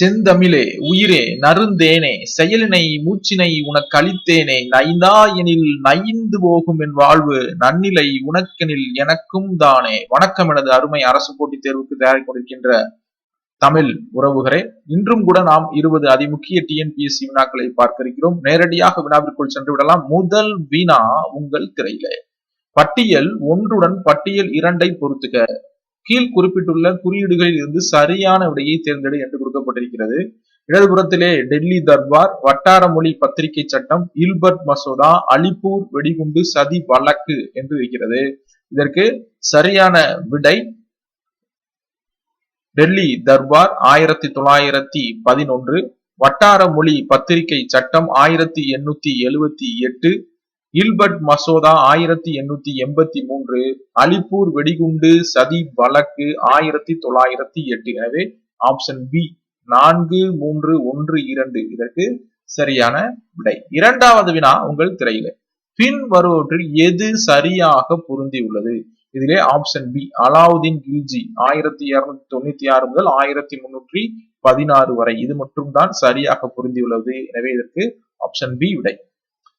செந்தமிழே உயிரே நறுந்தேனே செயலினை மூச்சினை உனக்கு அளித்தேனே நைந்தா எனில் நைந்து போகும் என் வாழ்வு நன்னிலை உனக்கெனில் எனக்கும் தானே. வணக்கம் எனது அருமை அரசு போட்டித் தேர்வுக்கு தயாரிக் கொண்டிருக்கின்ற தமிழ் உறவுகளே இன்றும் கூட நாம் இருபது அதிமுக்கிய டிஎன்பிஎஸ்சி வினாக்களை பார்க்க இருக்கிறோம் நேரடியாக வினாவிற்குள் சென்று விடலாம். முதல் வினா உங்கள் திரையிலே. பட்டியல் ஒன்றுடன் பட்டியல் இரண்டை பொறுத்துக. கீழ் குறிப்பிட்டுள்ள குறியீடுகளில் இருந்து சரியான விடையை தேர்ந்தெடு என்று கொடுக்கப்பட்டிருக்கிறது. இடதுபுறத்திலே டெல்லி தர்பார் வட்டார மொழி பத்திரிகை சட்டம் இல்பர்ட் மசோதா அலிப்பூர் வெடிகுண்டு சதி வழக்கு என்று இருக்கிறது. இதற்கு சரியான விடை டெல்லி தர்பார் ஆயிரத்தி தொள்ளாயிரத்தி பதினொன்று வட்டார மொழி பத்திரிகை சட்டம் ஆயிரத்தி எண்ணூத்தி எழுவத்தி எட்டு இல்பர்ட் மசோதா ஆயிரத்தி எண்ணூத்தி எண்பத்தி மூன்று அலிப்பூர் வெடிகுண்டு சதி வழக்கு ஆயிரத்தி தொள்ளாயிரத்தி எட்டு. எனவே ஆப்ஷன் பி நான்கு மூன்று ஒன்று இரண்டு. இதற்கு சரியான விடை. இரண்டாவது வினா உங்கள் திரையில. பின் வருவற்றில் எது சரியாக பொருந்தியுள்ளது? இதிலே ஆப்ஷன் பி அலாவுதீன் கில்ஜி ஆயிரத்தி இருநூத்தி தொண்ணூத்தி ஆறு முதல் ஆயிரத்தி முன்னூற்றி பதினாறு வரை. இது மட்டும்தான் சரியாக சரியாக பொருந்தியுள்ளது. எனவே இதற்கு ஆப்ஷன் பி விடை.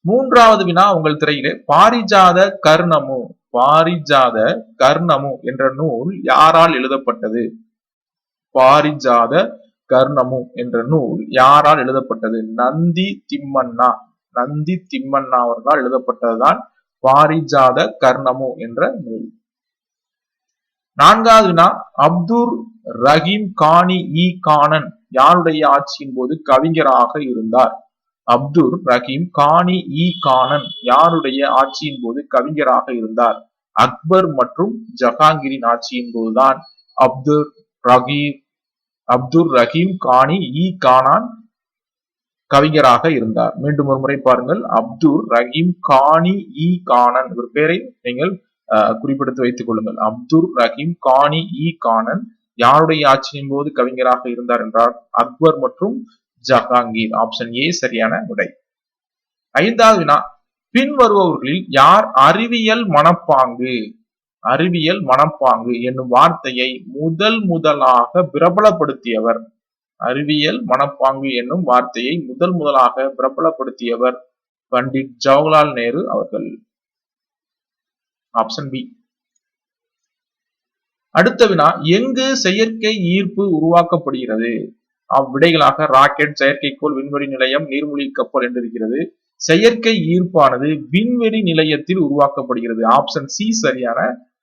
மூன்றாவது வினா உங்கள் திரையிலே பாரிஜாத கர்ணமு. பாரிஜாத கர்ணமு என்ற நூல் யாரால் எழுதப்பட்டது? பாரிஜாத கர்ணமு என்ற நூல் யாரால் எழுதப்பட்டது? நந்தி திம்மண்ணா. நந்தி திம்மண்ணா அவர்களால் எழுதப்பட்டதுதான் பாரிஜாத கர்ணமு என்ற நூல். நான்காவது வினா அப்துல் ரஹீம் கானி இ கானன் யாருடைய ஆட்சியின் போது கவிஞராக இருந்தார்? அப்துல் ரஹீம் கானி இ கானன் யாருடைய ஆட்சியின் போது கவிஞராக இருந்தார்? அக்பர் மற்றும் ஜஹாங்கிரின் ஆட்சியின் போதுதான் அப்துல் ரஹீம் அப்துல் ரஹீம் காணி இ கானான் கவிஞராக இருந்தார். மீண்டும் ஒரு முறை பாருங்கள். அப்துல் ரஹீம் கானி இ கானன் ஒரு பேரை நீங்கள் குறிப்பிடுத்து வைத்துக் கொள்ளுங்கள். அப்துல் ரஹீம் கானி இ கானன் யாருடைய ஆட்சியின் போது கவிஞராக இருந்தார் என்றால் அக்பர் மற்றும் ஜஹாங்கீர் ஆப்ஷன் ஏ சரியான விடை. ஐந்தாவது வினா பின்வருபவர்களில் யார் அறிவியல் மனப்பாங்கு? அறிவியல் மனப்பாங்கு என்னும் வார்த்தையை முதல் முதலாக பிரபலப்படுத்தியவர். அறிவியல் மனப்பாங்கு என்னும் வார்த்தையை முதல் முதலாக பிரபலப்படுத்தியவர் பண்டிட் ஜவஹர்லால் நேரு அவர்கள். ஆப்ஷன் பி அடுத்த வினா எங்கு செயற்கை ஈர்ப்பு உருவாக்கப்படுகிறது? அவ்விடைகளாக ராக்கெட் செயற்கைக்கோள் விண்வெளி நிலையம் நீர்மூழ்கி கப்பல் என்று இருக்கிறது செயற்கை ஈர்ப்பானது விண்வெளி நிலையத்தில் உருவாக்கப்படுகிறது. ஆப்ஷன் சி சரியான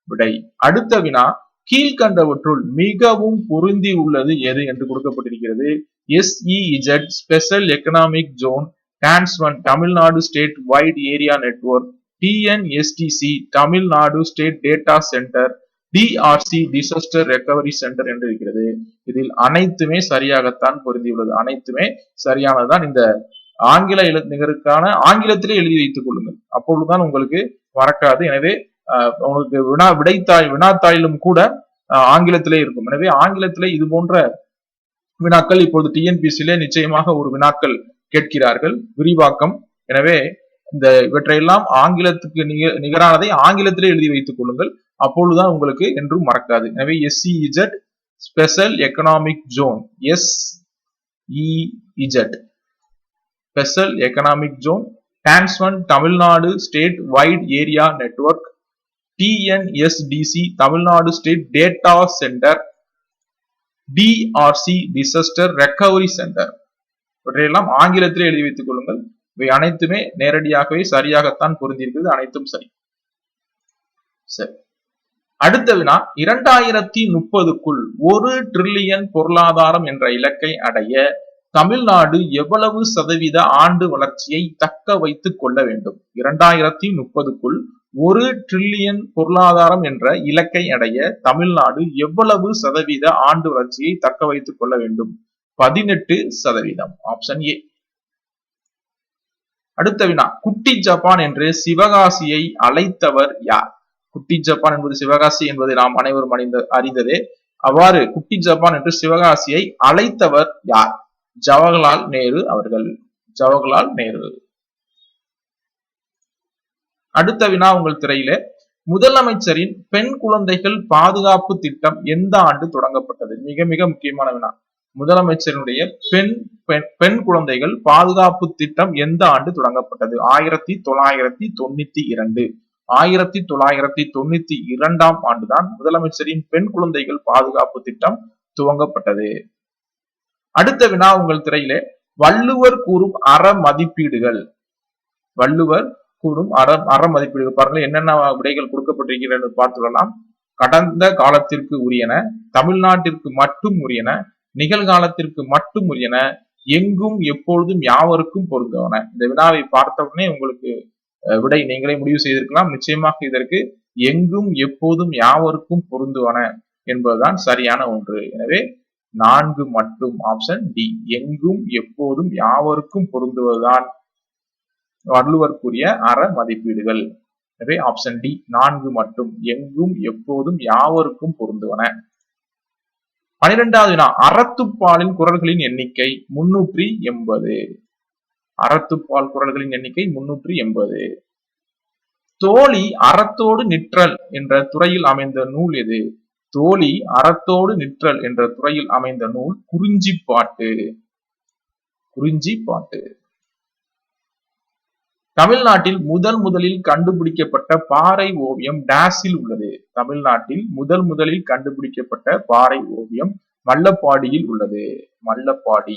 விடை. அடுத்த வினா கீழ்கண்டவற்றுள் மிகவும் பொருந்தி உள்ளது எது என்று கொடுக்கப்பட்டிருக்கிறது. SEZ special economic zone TNSWAN Tamil Nadu state wide area network TNSDC Tamil Nadu state data centre DRC disaster recovery centre என்று இருக்கிறது. இதில் அனைத்துமே சரியாகத்தான் பொருந்தியுள்ளது. அனைத்துமே சரியானதுதான். இந்த ஆங்கில நிகருக்கான ஆங்கிலத்திலே எழுதி வைத்துக் கொள்ளுங்கள். அப்பொழுதுதான் உங்களுக்கு மறக்காது. எனவே உங்களுக்கு வினா விடைத்தாய் வினாத்தாயிலும் கூட ஆங்கிலத்திலே இருக்கும். எனவே ஆங்கிலத்திலே இது போன்ற வினாக்கள் இப்பொழுது டிஎன்பிசியிலே நிச்சயமாக ஒரு வினாக்கள் கேட்கிறார்கள். விரிவாக்கம். எனவே இந்த இவற்றையெல்லாம் ஆங்கிலத்துக்கு நிகரானதை ஆங்கிலத்திலே எழுதி வைத்துக் கொள்ளுங்கள். அப்பொழுதுதான் உங்களுக்கு என்றும் மறக்காது. எனவே SEZ special economic zone SEZ special economic zone TNSWAN Tamil Nadu state wide area network TNSDC Tamil Nadu state data centre DRC disaster recovery centre இவற்றையெல்லாம் ஆங்கிலத்திலே எழுதி வைத்துக் கொள்ளுங்கள். இவை அனைத்துமே நேரடியாகவே சரியாகத்தான் பொருந்திருக்கிறது அனைத்தும் சரி. சரி. அடுத்த வினா இரண்டாயிரத்தி முப்பதுக்குள் ஒரு டிரில்லியன் பொருளாதாரம் என்ற இலக்கை அடைய தமிழ்நாடு எவ்வளவு சதவீத ஆண்டு வளர்ச்சியை தக்க வைத்துக் கொள்ள வேண்டும்? இரண்டாயிரத்தி முப்பதுக்குள் ஒரு டிரில்லியன் பொருளாதாரம் என்ற இலக்கை அடைய தமிழ்நாடு எவ்வளவு சதவீத ஆண்டு வளர்ச்சியை தக்க வைத்துக் கொள்ள வேண்டும்? பதினெட்டு சதவீதம். ஆப்ஷன் ஏ அடுத்த வினா குட்டி ஜப்பான் என்று சிவகாசியை அழைத்தவர் யார்? குட்டி ஜப்பான் என்பது சிவகாசி என்பதை நாம் அனைவரும் அறிந்த அறிந்ததே. அவ்வாறு குட்டி ஜப்பான் என்று சிவகாசியை அழைத்தவர் யார்? ஜவஹர்லால் நேரு அவர்கள். ஜவஹர்லால் நேரு. அடுத்த வினா உங்கள் திரையிலே. முதலமைச்சரின் பெண் குழந்தைகள் பாதுகாப்பு திட்டம் எந்த ஆண்டு தொடங்கப்பட்டது? மிக மிக முக்கியமான வினா. முதலமைச்சருடைய பெண் பெண் குழந்தைகள் பாதுகாப்பு திட்டம் எந்த ஆண்டு தொடங்கப்பட்டது? ஆயிரத்தி தொள்ளாயிரத்தி தொண்ணூத்தி இரண்டு. ஆயிரத்தி தொள்ளாயிரத்தி தொண்ணூத்தி இரண்டாம் ஆண்டுதான் முதலமைச்சரின் பெண் குழந்தைகள் பாதுகாப்பு திட்டம் துவங்கப்பட்டது. அடுத்த வினா உங்கள் திரையிலே. வள்ளுவர் கூறும் அற மதிப்பீடுகள். வள்ளுவர் கூறும் அற அற மதிப்பீடுகள். பாருங்கள் என்னென்ன விடைகள் கொடுக்கப்பட்டிருக்கிறது பார்த்துள்ளலாம் கடந்த காலத்திற்கு உரியன தமிழ்நாட்டிற்கு மட்டும் உரியன நிகழ்காலத்திற்கு மட்டும் உரியன எங்கும் எப்பொழுதும் யாவருக்கும் பொருந்தவன. இந்த வினாவை பார்த்த உடனே உங்களுக்கு விடை நீங்களே முடிவு செய்திருக்கலாம். நிச்சயமாக இதற்கு எங்கும் எப்போதும் யாவருக்கும் பொருந்துவன என்பதுதான் சரியான ஒன்று. எனவே நான்கு மட்டும் ஆப்ஷன் டி எங்கும் எப்போதும் யாவருக்கும் பொருந்துவதுதான் வள்ளுவர் கூறிய அற மதிப்பீடுகள். எனவே ஆப்ஷன் டி நான்கு மட்டும். எங்கும் எப்போதும் யாவருக்கும் பொருந்துவன. பனிரெண்டாவது வினா அறத்துப்பாலின் குரல்களின் எண்ணிக்கை முன்னூற்றி எண்பது. அறத்துப்பால் குரல்களின் எண்ணிக்கை முன்னூற்றி எண்பது. தோழி அறத்தோடு நிற்றல் என்ற துறையில் அமைந்த நூல் எது? தோழி அறத்தோடு நிற்றல் என்ற துறையில் அமைந்த நூல் குறிஞ்சி பாட்டு குறிஞ்சி பாட்டு தமிழ்நாட்டில் முதல் முதலில் கண்டுபிடிக்கப்பட்ட பாறை ஓவியம் டேஸில் உள்ளது. தமிழ்நாட்டில் முதல் முதலில் கண்டுபிடிக்கப்பட்ட பாறை ஓவியம் மல்லப்பாடியில் உள்ளது. மல்லப்பாடி.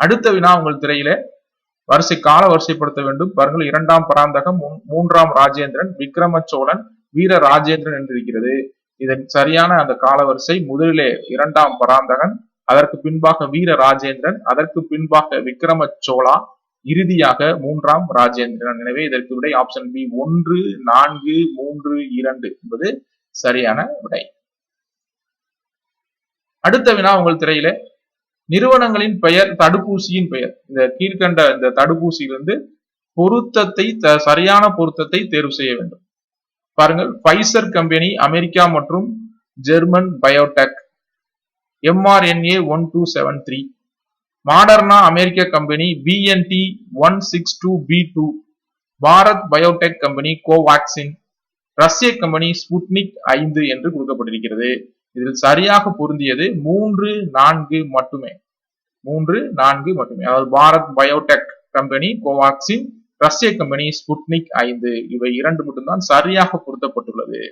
அடுத்த வினா உங்கள் திரையில. வரிசை கால வரிசைப்படுத்த வேண்டும். பாருங்கள் இரண்டாம் பராந்தகம் மூன்றாம் ராஜேந்திரன் விக்ரம சோழன் வீர ராஜேந்திரன் என்று இருக்கிறது இதன் சரியான அந்த காலவரிசை முதலிலே இரண்டாம் பராந்தகன் அதற்கு பின்பாக வீர ராஜேந்திரன் அதற்கு பின்பாக விக்ரம சோழா இறுதியாக மூன்றாம் ராஜேந்திரன். எனவே இதற்கு விடை ஆப்ஷன் பி ஒன்று நான்கு மூன்று இரண்டு என்பது சரியான விடை. அடுத்த வினா உங்கள் திரையில. நிறுவனங்களின் பெயர் தடுப்பூசியின் பெயர். இந்த கீழ்கண்ட இந்த தடுப்பூசியிலிருந்து பொருத்தத்தை சரியான பொருத்தத்தை தேர்வு செய்ய வேண்டும். பாருங்கள் பைசர் கம்பெனி அமெரிக்கா மற்றும் German biotech mRNA one two seven three Moderna அமெரிக்க company BNT one six two B two Bharat biotech company Covaxin ரஷ்ய கம்பெனி ஸ்புட்னிக் ஐந்து என்று கொடுக்கப்பட்டிருக்கிறது. இதில் சரியாக பொருந்தியது மூன்று நான்கு மட்டுமே. மூன்று நான்கு மட்டுமே. அதாவது பாரத் பயோடெக் கம்பெனி கோவாக்சின் ரஷ்ய கம்பெனி ஸ்புட்னிக் ஐந்து. இவை இரண்டு மட்டும்தான் சரியாக பொருத்தப்பட்டுள்ளது.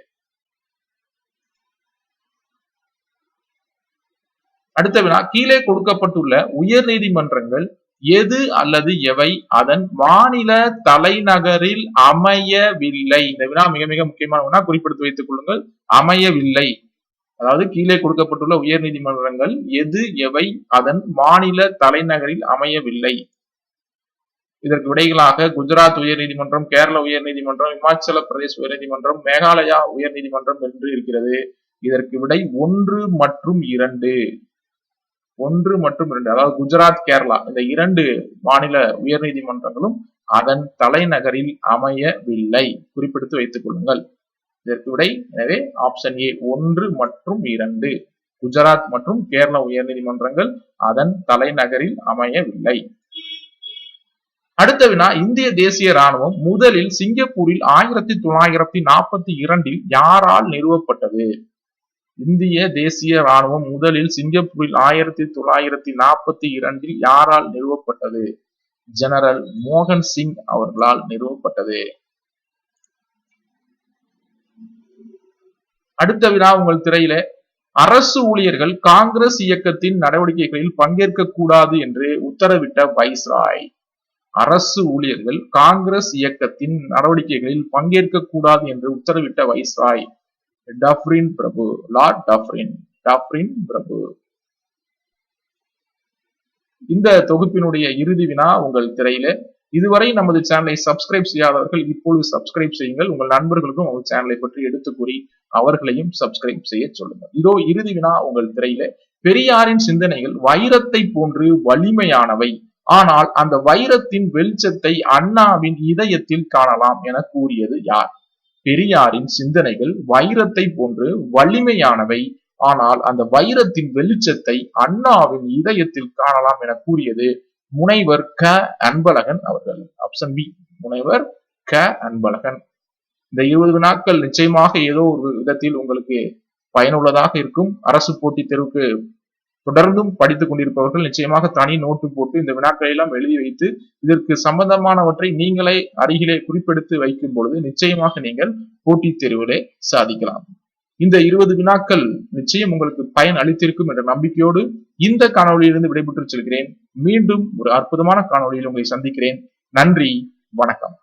அடுத்த வினா கீழே கொடுக்கப்பட்டுள்ள உயர் நீதிமன்றங்கள் எது அல்லது எவை? அதன் மாநில தலைநகரில் அமையவில்லை. இந்த வினா மிக மிக முக்கியமான வினா. குறிப்பிடுத்து வைத்துக் கொள்ளுங்கள். அமையவில்லை. அதாவது கீழே கொடுக்கப்பட்டுள்ள உயர் நீதிமன்றங்கள் எது எவை? அதன் மாநில தலைநகரில் அமையவில்லை. இதற்கு விடைகளாக குஜராத் உயர் நீதிமன்றம் கேரள உயர் நீதிமன்றம் இமாச்சல பிரதேச உயர் நீதிமன்றம் மேகாலயா உயர் நீதிமன்றம் என்று இருக்கிறது. இதற்கு விடை ஒன்று மற்றும் இரண்டு. ஒன்று மற்றும் இரண்டு அதாவது குஜராத் கேரளா இந்த இரண்டு மாநில உயர் நீதிமன்றங்களும் அதன் தலைநகரில் அமையவில்லை. குறிப்பிடுத்து வைத்துக் கொள்ளுங்கள். இதற்கு விடை எனவே ஆப்ஷன் ஏ ஒன்று மற்றும் இரண்டு. குஜராத் மற்றும் கேரள உயர் நீதிமன்றங்கள் அதன் தலைநகரில் அமையவில்லை. அடுத்த வினா இந்திய தேசிய ராணுவம் முதலில் சிங்கப்பூரில் ஆயிரத்தி தொள்ளாயிரத்தி நாற்பத்தி இரண்டில் யாரால் நிறுவப்பட்டது? இந்திய தேசிய ராணுவம் முதலில் சிங்கப்பூரில் ஆயிரத்தி தொள்ளாயிரத்தி நாற்பத்தி இரண்டில் யாரால் நிறுவப்பட்டது? ஜெனரல் மோகன் சிங் அவர்களால் நிறுவப்பட்டது. அடுத்த வினா உங்கள் திரையில. அரசு ஊழியர்கள் காங்கிரஸ் இயக்கத்தின் நடவடிக்கைகளில் பங்கேற்க கூடாது என்று உத்தரவிட்ட வைஸ்ராய் அரசு ஊழியர்கள் காங்கிரஸ் இயக்கத்தின் நடவடிக்கைகளில் பங்கேற்க கூடாது என்று உத்தரவிட்ட வைஸ்ராய் டஃப்ரின் பிரபு லார்ட் டஃப்ரின் டப்ரின் பிரபு இந்த தொகுப்பினுடைய இறுதி வினா உங்கள் திரையில. இதுவரை நமது சேனலை சப்ஸ்கிரைப் செய்யாதவர்கள் இப்பொழுது சப்ஸ்கிரைப் செய்யுங்கள். உங்கள் நண்பர்களுக்கும் உங்கள் சேனலை பற்றி எடுத்து கூறி அவர்களையும் சப்ஸ்கிரைப் செய்ய சொல்லுங்கள். இதோ இறுதி வினா உங்கள் திரையில. பெரியாரின் சிந்தனைகள் வைரத்தை போன்று வலிமையானவை. ஆனால் அந்த வைரத்தின் வெளிச்சத்தை அண்ணாவின் இதயத்தில் காணலாம் என கூறியது யார்? பெரியாரின் சிந்தனைகள் வைரத்தை போன்று வலிமையானவை. ஆனால் அந்த வைரத்தின் வெளிச்சத்தை அண்ணாவின் இதயத்தில் காணலாம் என கூறியது முனைவர் க. அன்பழகன் அவர்கள். ஆப்ஷன் பி முனைவர் க. அன்பழகன். இந்த இருபது நாட்கள் நிச்சயமாக ஏதோ ஒரு விதத்தில் உங்களுக்கு பயனுள்ளதாக இருக்கும். அரசு போட்டித் தேர்வுக்கு தொடர்ந்தும் படித்துக் கொண்டிருப்பவர்கள் நிச்சயமாக தனி நோட்டு போட்டு இந்த வினாக்களை எல்லாம் எழுதி வைத்து இதற்கு சம்பந்தமானவற்றை நீங்களே அருகிலே குறிப்பெடுத்து வைக்கும் பொழுது நிச்சயமாக நீங்கள் போட்டித் தேர்விலே சாதிக்கலாம். இந்த இருபது வினாக்கள் நிச்சயம் உங்களுக்கு பயன் அளித்திருக்கும் என்ற நம்பிக்கையோடு இந்த காணொளியிலிருந்து விடைபெற்று செல்கிறேன். மீண்டும் ஒரு அற்புதமான காணொளியில் உங்களை சந்திக்கிறேன். நன்றி வணக்கம்.